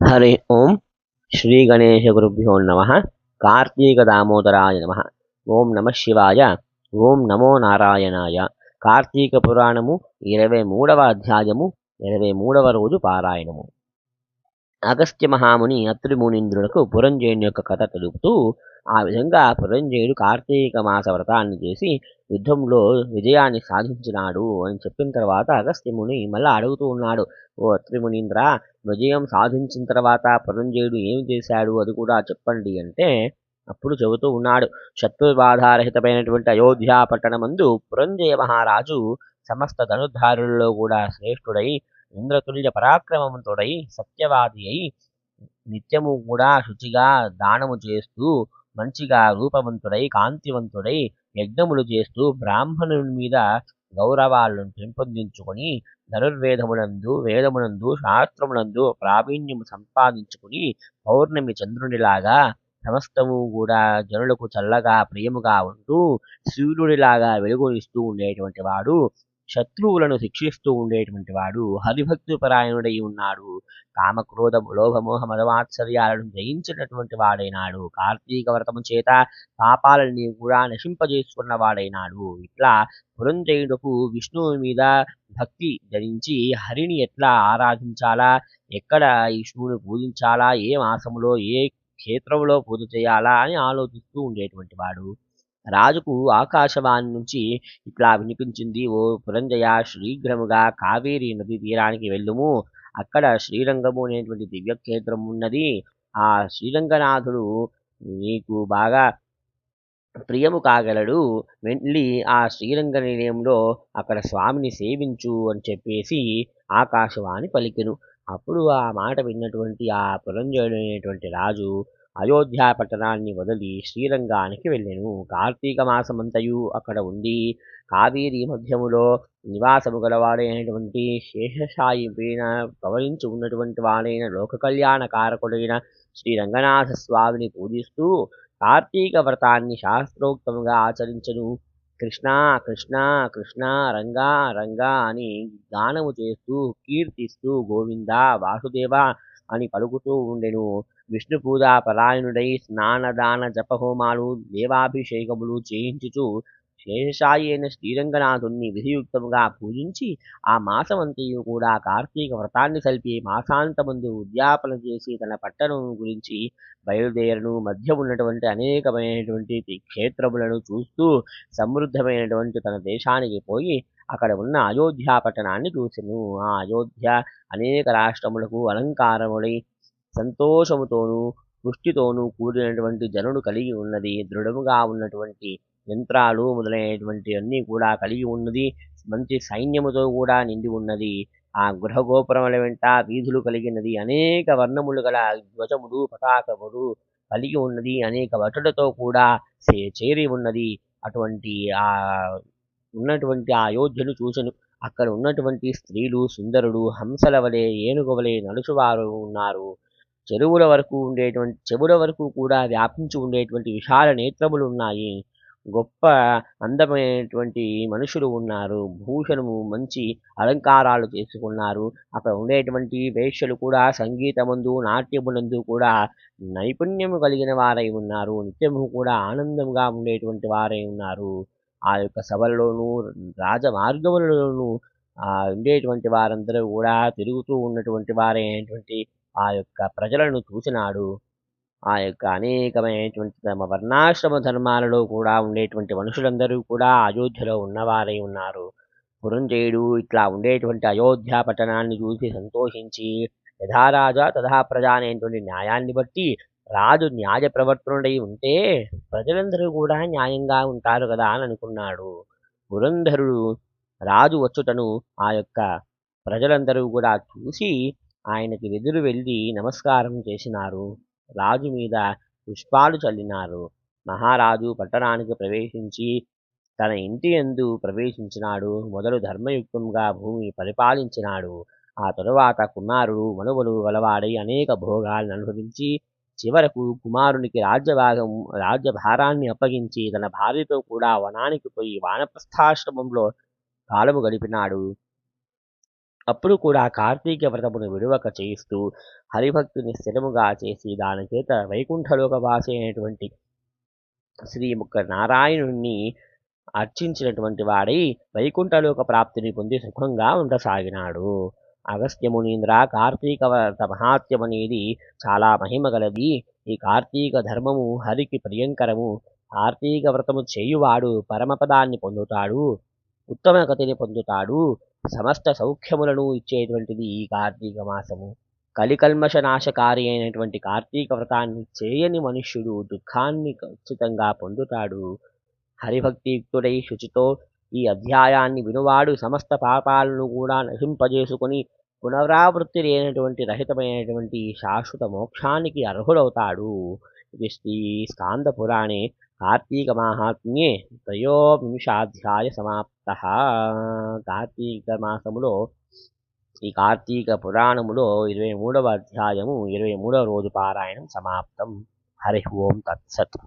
హరి ఓం శ్రీ గణేశ గురుభ్యో నమ కార్తీక దామోదరాయ నమ ఓం నమ శివాయ ఓం నమో నారాయణాయ కార్తీక పురాణము ఇరవై మూడవ అధ్యాయము ఇరవై మూడవ రోజు పారాయణము। అగస్త్య మహాముని అత్రిమునీంద్రులకు పురంజయుని యొక్క కథ తెలుపుతూ ఆ విధంగా పురంజయుడు కార్తీక మాస వ్రతాన్ని చేసి యుద్ధంలో విజయాన్ని సాధించినాడు అని చెప్పిన తర్వాత అగస్త్యముని మళ్ళీ అడుగుతూ ఉన్నాడు ఓ అత్రిమునీంద్ర విజయం సాధించిన తర్వాత పురంజయుడు ఏం చేశాడు? అది కూడా చెప్పండి అంటే అప్పుడు చెబుతూ ఉన్నాడు శత్రుబాధారహితమైనటువంటి అయోధ్యా పట్టణమందు పురంజయ మహారాజు సమస్త ధనుర్ధారులలో కూడా శ్రేష్ఠుడై ఇంద్రతుల్య పరాక్రమవంతుడై సత్యవాది అయి నిత్యము కూడా శుచిగా దానము చేస్తూ మంచిగా రూపవంతుడై కాంతివంతుడై యజ్ఞములు చేస్తూ బ్రాహ్మణుని మీద గౌరవాలను పెంపొందించుకొని ధనుర్వేదమునందు వేదమునందు శాస్త్రమునందు ప్రావీణ్యము సంపాదించుకుని పౌర్ణమి చంద్రునిలాగా సమస్తము కూడా జనులకు చల్లగా ప్రియముగా ఉంటూ సూర్యుడిలాగా వెలుగునిస్తూ ఉండేటువంటి వాడు శత్రువులను శిక్షిస్తూ ఉండేటువంటి వాడు హరిభక్తి పరాయణుడై ఉన్నాడు. కామక్రోధ లోభమోహ మదమాత్సర్యాలను జయించినటువంటి వాడైనాడు. కార్తీక వ్రతము చేత పాపాలని కూడా నశింపజేసుకున్న వాడైనాడు. ఇట్లా పురంజయుడుకు విష్ణువు మీద భక్తి ధరించి హరిని ఎట్లా ఆరాధించాలా? ఎక్కడ విష్ణువుని పూజించాలా? ఏ మాసములో ఏ క్షేత్రంలో పూజ చేయాలా? అని ఆలోచిస్తూ ఉండేటువంటి వాడు. రాజుకు ఆకాశవాణి నుంచి ఇట్లా వినిపించింది ఓ పురంజయ శీఘ్రముగా కావేరి నది తీరానికి వెళ్ళుము. అక్కడ శ్రీరంగము అనేటువంటి దివ్యక్షేత్రం ఉన్నది. ఆ శ్రీరంగనాథుడు నీకు బాగా ప్రియము కాగలడు. వెళ్ళి ఆ శ్రీరంగ నిలయంలో అక్కడ స్వామిని సేవించు అని చెప్పేసి ఆకాశవాణి పలికెను. అప్పుడు ఆ మాట విన్నటువంటి ఆ పురంజయుడు అనేటువంటి రాజు అయోధ్యా పట్టణాన్ని వదిలి శ్రీరంగానికి వెళ్ళెను. కార్తీక మాసమంతయు అక్కడ ఉండి కావేరి మధ్యములో నివాసము గలవాడైనటువంటి శేషశాయి పైన పవలించి ఉన్నటువంటి వాడైన లోక కళ్యాణ కారకుడైన శ్రీ రంగనాథ స్వామిని పూజిస్తూ కార్తీక వ్రతాన్ని శాస్త్రోక్తముగా ఆచరించను. కృష్ణ కృష్ణ కృష్ణ రంగా రంగా అని గానము చేస్తూ కీర్తిస్తూ గోవింద వాసుదేవ అని పలుకుతూ ఉండెను. విష్ణు పూజ పరాయణుడై స్నానదాన జపహోమాలు దేవాభిషేకములు చేయించుచు శేషాయి అయిన శ్రీరంగనాథుణ్ణి విధియుక్తముగా పూజించి ఆ మాసమంతయు కూడా కార్తీక వ్రతాన్ని సల్పి మాసాంతమందు ఉద్యాపన చేసి తన పట్టణం గురించి బయలుదేరను. మధ్య ఉన్నటువంటి అనేకమైనటువంటి క్షేత్రములను చూస్తూ సమృద్ధమైనటువంటి తన దేశానికి పోయి అక్కడ ఉన్న అయోధ్య పట్టణాన్ని చూసెను. ఆ అయోధ్య అనేక రాష్ట్రములకు అలంకారములై సంతోషముతోనూ పుష్టితోనూ కూడినటువంటి జనుడు కలిగి ఉన్నది దృఢముగా ఉన్నటువంటి యంత్రాలు మొదలైనటువంటి అన్నీ కూడా కలిగి ఉన్నది మంచి సైన్యముతో కూడా నిండి ఉన్నది. ఆ గృహగోపురముల వెంట వీధులు కలిగినది అనేక వర్ణములు గల ధ్వజములు పతాకములు కలిగి ఉన్నది అనేక వటులతో కూడా చేరి ఉన్నది. అటువంటి ఆ ఉన్నటువంటి ఆ అయోధ్యను చూసను అక్కడ ఉన్నటువంటి స్త్రీలు సుందరుడు హంసల వలె ఏనుగు వలె నలుచువారు ఉన్నారు. చెరువుల వరకు ఉండేటువంటి చెవుల వరకు కూడా వ్యాపించి ఉండేటువంటి విశాల నేత్రములు ఉన్నాయి. గొప్ప అందమైనటువంటి మనుషులు ఉన్నారు. భూషణము మంచి అలంకారాలు చేసుకున్నారు. అక్కడ ఉండేటువంటి వేష్యలు కూడా సంగీతమందు నాట్యములందు కూడా నైపుణ్యము కలిగిన వారై ఉన్నారు. నిత్యము కూడా ఆనందంగా ఉండేటువంటి వారై ఉన్నారు. ఆ యొక్క సభల్లోనూ రాజమార్గములలోనూ ఉండేటువంటి వారందరూ కూడా తిరుగుతూ ఉన్నటువంటి వారైనటువంటి ఆ యొక్క ప్రజలను చూసినాడు. ఆ యొక్క అనేకమైనటువంటి తమ వర్ణాశ్రమ ధర్మాలలో కూడా ఉండేటువంటి మనుషులందరూ కూడా అయోధ్యలో ఉన్నవారై ఉన్నారు. పురంజయుడు ఇట్లా ఉండేటువంటి అయోధ్య పట్టణాన్ని చూసి సంతోషించి యథారాజా తథా ప్రజ అనేటువంటి న్యాయాన్ని బట్టి రాజు న్యాయ ప్రవర్తనుడై ఉంటే ప్రజలందరూ కూడా న్యాయంగా ఉంటారు కదా అని అనుకున్నాడు. పురంధరుడు రాజు వచ్చుటను ఆ యొక్క ప్రజలందరూ కూడా చూసి ఆయనకి ఎదురు వెళ్ళి నమస్కారం చేసినారు. రాజు మీద పుష్పాలు చల్లినారు. మహారాజు పట్టణానికి ప్రవేశించి తన ఇంటి ఎందు ప్రవేశించినాడు. మొదలు ధర్మయుక్తంగా భూమి పరిపాలించినాడు. ఆ తరువాత కుమారుడు మనువులు గలవాడై అనేక భోగాలను అనుభవించి చివరకు కుమారునికి రాజ్యభాగం రాజ్యభారాన్ని అప్పగించి తన భార్యతో కూడా వనానికి పోయి వానప్రస్థాశ్రమంలో కాలము గడిపినాడు. అప్పుడు కూడా కార్తీక వ్రతమును విడువక చేయిస్తూ హరిభక్తుని స్థిరముగా చేసి దాని చేత వైకుంఠలోక భాష అయినటువంటి శ్రీ ముక్క నారాయణుణ్ణి అర్చించినటువంటి వాడై వైకుంఠలోక ప్రాప్తిని పొంది సుఖంగా ఉండసాగినాడు. అగస్త్యమునీంద్ర కార్తీక వ్రత మహాత్యం అనేది చాలా మహిమ గలది. ఈ కార్తీక ధర్మము హరికి ప్రియంకరము. కార్తీక వ్రతము చేయువాడు పరమపదాన్ని పొందుతాడు. ఉత్తమ గతిని పొందుతాడు. సమస్త సౌఖ్యములను ఇచ్చేటువంటిది ఈ కార్తీక మాసము. కలికల్మష నాశకారి అయినటువంటి కార్తీక వ్రతాన్ని చేయని మనుష్యుడు దుఃఖాన్ని ఖచ్చితంగా పొందుతాడు. హరిభక్తియుక్తుడై శుచితో ఈ అధ్యాయాన్ని వినువాడు సమస్త పాపాలను కూడా నశింపజేసుకుని పునరావృత్తి లేనటువంటి రహితమైనటువంటి శాశ్వత మోక్షానికి అర్హుడవుతాడు. ఇది శ్రీ స్కాంద పురాణే కార్తీకమాహాత్మ్యే త్రయోవింశాధ్యాయ సమాప్త కార్తీక మాసములో ఈ కార్తీక పురాణములో ఇరవై మూడవ అధ్యాయము ఇరవై మూడవ రోజు పారాయణం సమాప్తం. హరి ఓం తత్సత్.